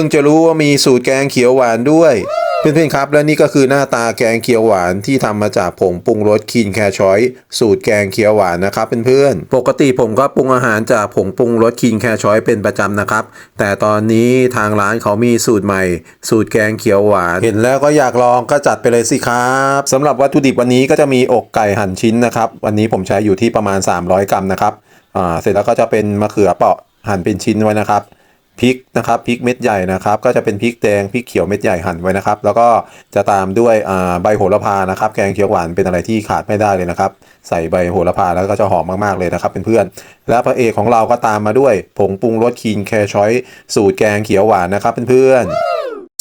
พิ่งจะรู้ว่ามีสูตรแกงเขียวหวานด้วย เพื่อนๆครับ และนี่ก็คือหน้าตาแกงเขียวหวานที่ทำมาจากผงปรุงรสคีนแคชอยสูตรแกงเขียวหวานนะครับเพื่อนๆปกติผมก็ปรุงอาหารจากผงปรุงรสคีนแคชอยเป็นประจำนะครับ แต่ตอนนี้ทางร้านเขามีสูตรใหม่ สูตรแกงเขียวหวาน เห็นแล้วก็อยากลองก็จัดไปเลยสิครับสำหรับวัตถุดิบวันนี้ก็จะมีอกไก่หั่นชิ้นนะครับวันนี้ผมใช้อยู่ที่ประมาณ 300 กรัมนะครับอ่าเสร็จแล้วก็จะเป็นมะเขือเปราะหั่นเป็นชิ้นไว้นะครับ พริกนะครับพริกเม็ดใหญ่นะครับ ก็จะเป็นพริกแดงพริกเขียวเม็ดใหญ่หั่นไว้นะครับ แล้วก็จะตามด้วยใบโหระพานะครับ แกงเขียวหวานเป็นอะไรที่ขาดไม่ได้เลยนะครับ ใส่ใบโหระพาแล้วก็จะหอมมากๆเลยนะครับเพื่อนๆและพระเอกของเราก็ตามมาด้วยผงปรุงรสคีนแคชอยสูตรแกงเขียวหวานนะครับเพื่อนๆ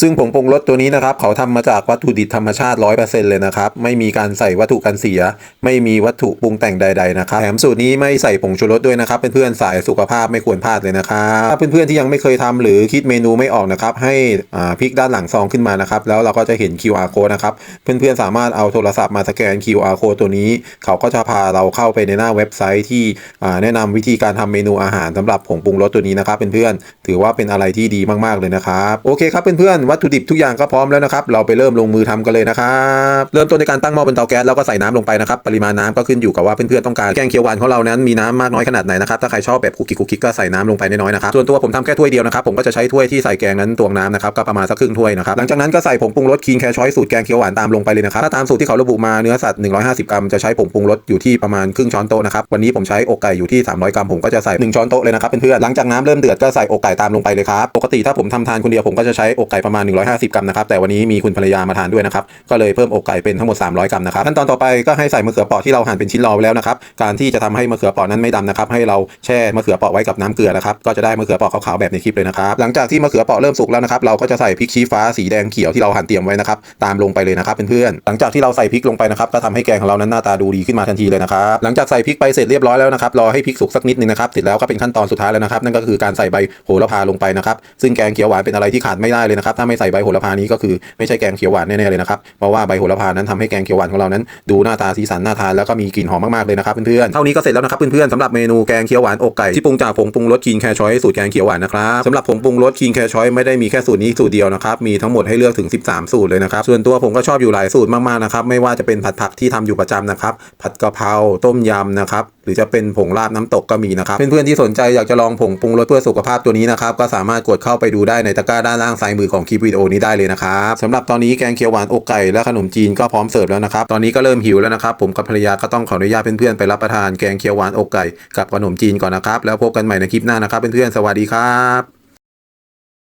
ซึ่งผงปรุงรสตัวนี้นะครับ เขาทำมาจากวัตถุดิบธรรมชาติ 100%เลยนะครับ ไม่มีการใส่วัตถุกันเสีย ไม่มีวัตถุปรุงแต่งใด ๆ นะครับแถมสูตรนี้ไม่ใส่ผงชูรสด้วยนะครับเพื่อนๆสายสุขภาพไม่ควรพลาดเลยนะครับถ้าเพื่อนๆที่ยังไม่เคยทำหรือคิดเมนูไม่ออกนะครับ ให้อ่าพลิกด้านหลังซองขึ้นมานะครับ แล้วเราก็จะเห็น QR code นะครับ เพื่อนๆสามารถเอาโทรศัพท์มาสแกน QR code ตัวนี้ เขาก็จะพาเราเข้าไปในหน้าเว็บไซต์ที่อ่าแนะนำวิธีการทำเมนูอาหารสำหรับผงปรุงรสตัวนี้นะครับเพื่อนๆถือว่าเป็นอะไรที่ดีมากๆเลยนะครับโอเคครับเพื่อนๆวัตถุดิบทุกอย่างก็พร้อมแล้วนะครับ เราไปเริ่มลงมือทำกันเลยนะครับ เริ่มต้นในการตั้งหม้อบนเตาแก๊สแล้วก็ใส่น้ำลงไปนะครับ ปริมาณน้ำก็ขึ้นอยู่กับว่าเพื่อนๆต้องการแกงเขียวหวานของเรานั้นมีน้ำมากน้อยขนาดไหนนะครับ ถ้าใครชอบแบบคุกกิกคุกกิกก็ใส่น้ำลงไปน้อยๆนะครับ ส่วนตัวผมทำแค่ถ้วยเดียวนะครับ ผมก็จะใช้ถ้วยที่ใส่แกงนั้นตวงน้ำนะครับ ก็ประมาณสักครึ่งถ้วยนะครับ หลังจากนั้นก็ใส่ผงปรุงรสคีนแคชอยสูตรแกงเขียวหวานตามลงไปเลยนะครับ ถ้าตามสูตรที่เขาระบุมาเนื้อสัตว์ 150 กรัมจะใช้ผงปรุงรสอยู่ที่ประมาณครึ่งช้อนโต๊ะนะครับ วันนี้ผมใช้อกไก่อยู่ที่ 300 กรัมผมก็จะใส่ 1 ช้อนโต๊ะเลยนะครับเพื่อนๆหลังจากน้ำเริ่มเดือดก็ใส่อกไก่ตามลงไปเลยครับปกติถ้าผมทำทานคนเดียวผมก็จะใช้อกไก่ประมาณ150 กรัมนะครับ แต่วันนี้มีคุณภรรยามาทานด้วยนะครับ ก็เลยเพิ่มอกไก่เป็นทั้งหมด 300 กรัมนะครับขั้นตอนต่อไปก็ให้ใส่มะเขือเปราะที่เราหั่นเป็นชิ้นรอไว้แล้วนะครับ การที่จะทำให้มะเขือเปราะนั้นไม่ดำนะครับ ให้เราแช่มะเขือเปราะไว้กับน้ำเกลือนะครับ ก็จะได้มะเขือเปราะขาวๆแบบในคลิปเลยนะครับ หลังจากที่มะเขือเปราะเริ่มสุกแล้วนะครับ เราก็จะใส่พริกชี้ฟ้าสีแดงเขียวที่เราหั่นเตรียมไว้นะครับตามลงไปเลยนะครับเพื่อนๆหลังจากที่เราใส่พริกลงไปนะครับก็ทำให้แกงของเรานั้นหน้าตาดูดีขึ้นมาทันทีเลยนะครับหลังจากใส่พริกไปเสร็จเรียบร้อยแล้วนะครับรอให้พริกสุกสักนิดนึงนะครับเสร็จแล้วก็เป็นขั้นตอนสุดท้ายแล้วนะครับนั่นก็คือการใส่ใบโหระพาลงไปนะครับซึ่งแกงเขียวหวานเป็นอะไรที่ขาดไม่ได้เลยนะครับถ้าไม่ใส่ใบโหระพานี้ก็คือไม่ใช่แกงเขียวหวานแน่ๆเลยนะครับ เพราะว่าใบโหระพานั้นทำให้แกงเขียวหวานของเรานั้น ดูหน้าตาสีสันน่าทานแล้วก็มีกลิ่นหอมมากๆเลยนะครับเพื่อนๆเท่านี้ก็เสร็จแล้วนะครับเพื่อนๆสำหรับเมนูแกงเขียวหวานอกไก่ที่ปรุงจากผงปรุงรสคีนแคชอยสูตรแกงเขียวหวานนะครับสำหรับผงปรุงรสคีนแคชอยไม่ได้มีแค่สูตรนี้สูตรเดียวนะครับมีทั้งหมดให้เลือกถึง 13 สูตรเลยนะครับส่วนตัวผมก็ชอบอยู่หลายสูตรมากๆนะครับไม่ว่าจะเป็นผัดผักที่ทำอยู่ประจำนะครับผัดกะเพราต้มยำนะครับ รือจะเป็นผงลาบน้ำตกก็มีนะครับเพื่อนๆที่สนใจอยากจะลองผงปรุงรสเพื่อสุขภาพตัวนี้นะครับก็สามารถกดเข้าไปดูได้ในตะกร้าด้านล่างซ้ายมือของคลิปวิดีโอนี้ได้เลยนะครับสำหรับตอนนี้แกงเขียวหวานอกไก่และขนมจีนก็พร้อมเสิร์ฟแล้วนะครับตอนนี้ก็เริ่มหิวแล้วนะครับผมกับภรรยาก็ต้องขออนุญาตเพื่อนๆไปรับประทานแกงเขียวหวานอกไก่กับขนมจีนก่อนนะครับแล้วพบกันใหม่ในคลิปหน้านะครับเพื่อนๆสวัสดีครับ